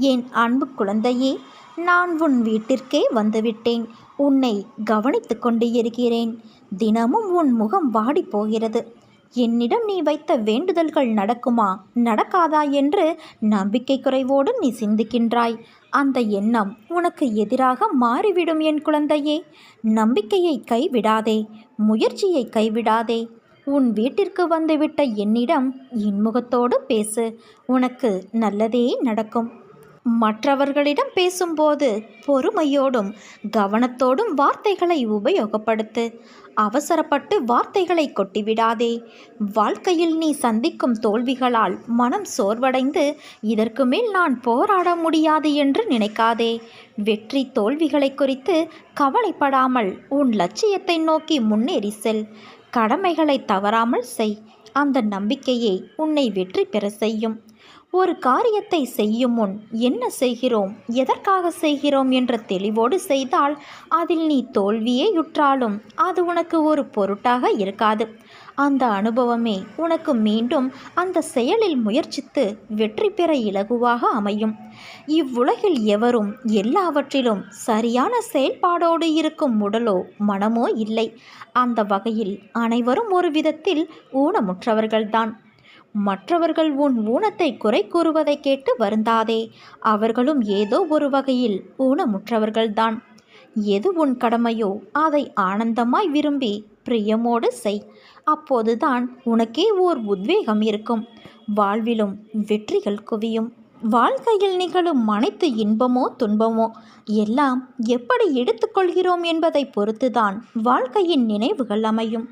என் அன்பு குழந்தையே நான் உன் வீட்டிற்கே வந்துவிட்டேன். உன்னை கவனித்து கொண்டு இருக்கிறேன். தினமும் உன் முகம் வாடி போகிறது. என்னிடம் நீ வைத்த வேண்டுதல்கள் நடக்குமா? நடக்காதா என்று நம்பிக்கை குறைவோடு நீ சிந்திக்கின்றாய். அந்த எண்ணம் உனக்கு எதிராக மாறிவிடும் என் குழந்தையே. நம்பிக்கையை கைவிடாதே. முயற்சியை கைவிடாதே. உன் வீட்டிற்கு வந்துவிட்ட என்னிடம் இன்முகத்தோடு பேசு. உனக்கு நல்லதே நடக்கும். மற்றவர்களிடம் பேசும்போது பொறுமையோடும் கவனத்தோடும் வார்த்தைகளை உபயோகப்படுத்து. அவசரப்பட்டு வார்த்தைகளை கொட்டிவிடாதே. வாழ்க்கையில் நீ சந்திக்கும் தோல்விகளால் மனம் சோர்வடைந்து இதற்கு மேல் நான் போராட முடியாது என்று நினைக்காதே. வெற்றி தோல்விகளை குறித்து கவலைப்படாமல் உன் லட்சியத்தை நோக்கி முன்னேறி செல். கடமைகளை தவறாமல் செய். அந்த நம்பிக்கையே உன்னை வெற்றி பெற செய்யும். ஒரு காரியத்தை செய்யும் முன் என்ன செய்கிறோம்? எதற்காக செய்கிறோம் என்ற தெளிவோடு செய்தால் அதில் நீ தோல்வியே யுற்றாலும் அது உனக்கு ஒரு பொருட்டாக இருக்காது. அந்த அனுபவமே உனக்கு மீண்டும் அந்த செயலில் முயற்சித்து வெற்றி பெற இலகுவாக அமையும். இவ்வுலகில் எவரும் எல்லாவற்றிலும் சரியான செயல்பாடோடு இருக்கும் உடலோ மனமோ இல்லை. அந்த வகையில் அனைவரும் ஒரு விதத்தில் ஊனமுற்றவர்கள்தான். மற்றவர்கள் உன் ஊனத்தை குறை கூறுவதை கேட்டு வருந்தாதே. அவர்களும் ஏதோ ஒரு வகையில் ஊனமுற்றவர்கள்தான். எது உன் கடமையோ அதை ஆனந்தமாய் விரும்பி பிரியமோடு செய். அப்போதுதான் உனக்கே ஓர் உத்வேகம் இருக்கும். வாழ்விலும் வெற்றிகள் குவியும். வாழ்க்கையில் நிகழும் அனைத்து இன்பமோ துன்பமோ எல்லாம் எப்படி எடுத்துக்கொள்கிறோம் என்பதை பொறுத்துதான் வாழ்க்கையின் நினைவுகள் அமையும்.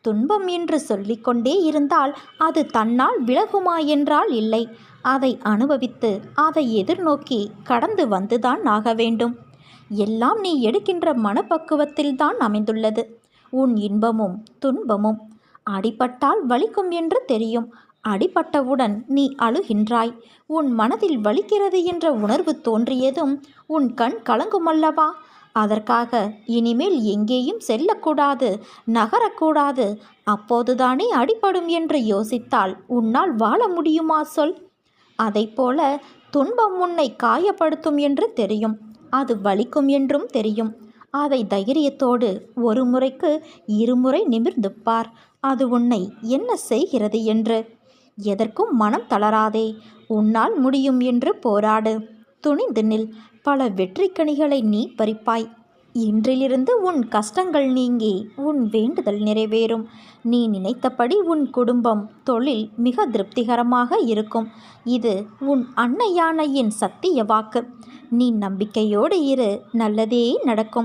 துன்பம் என்று சொல்லிக்கொண்டே இருந்தால் அது தன்னால் விலகுமா என்றால் இல்லை. அதை அனுபவித்து அதை எதிர்நோக்கி கடந்து வந்துதான் ஆக வேண்டும். எல்லாம் நீ எடுக்கின்ற மனப்பக்குவத்தில்தான் அமைந்துள்ளது. உன் இன்பமும் துன்பமும். அடிபட்டால் வலிக்கும் என்று தெரியும். அடிபட்டவுடன் நீ அழுகின்றாய். உன் மனதில் வலிக்கிறது என்ற உணர்வு தோன்றியதும் உன் கண் கலங்குமல்லவா? அதற்காக இனிமேல் எங்கேயும் செல்லக்கூடாது நகரக்கூடாது. அப்போதுதானே அடிபடும் என்று யோசித்தால் உன்னால் வாழ முடியுமா சொல்? அதைப்போல துன்பம் உன்னை காயப்படுத்தும் என்று தெரியும். அது வலிக்கும் என்றும் தெரியும். அதை தைரியத்தோடு ஒரு முறைக்கு இருமுறை நிமிர்ந்து பார். அது உன்னை என்ன செய்கிறது என்று. எதற்கும் மனம் தளராதே. உன்னால் முடியும் என்று போராடு. துணிந்து நில். பல வெற்றிக்கனிகளை நீ பறிப்பாய். இன்றிலிருந்து உன் கஷ்டங்கள் நீங்கி உன் வேண்டுதல் நிறைவேறும். நீ நினைத்தபடி உன் குடும்பம் தொழில் மிக திருப்திகரமாக இருக்கும். இது உன் அன்னையானையின் சத்திய வாக்கு. நீ நம்பிக்கையோடு இரு. நல்லதே நடக்கும்.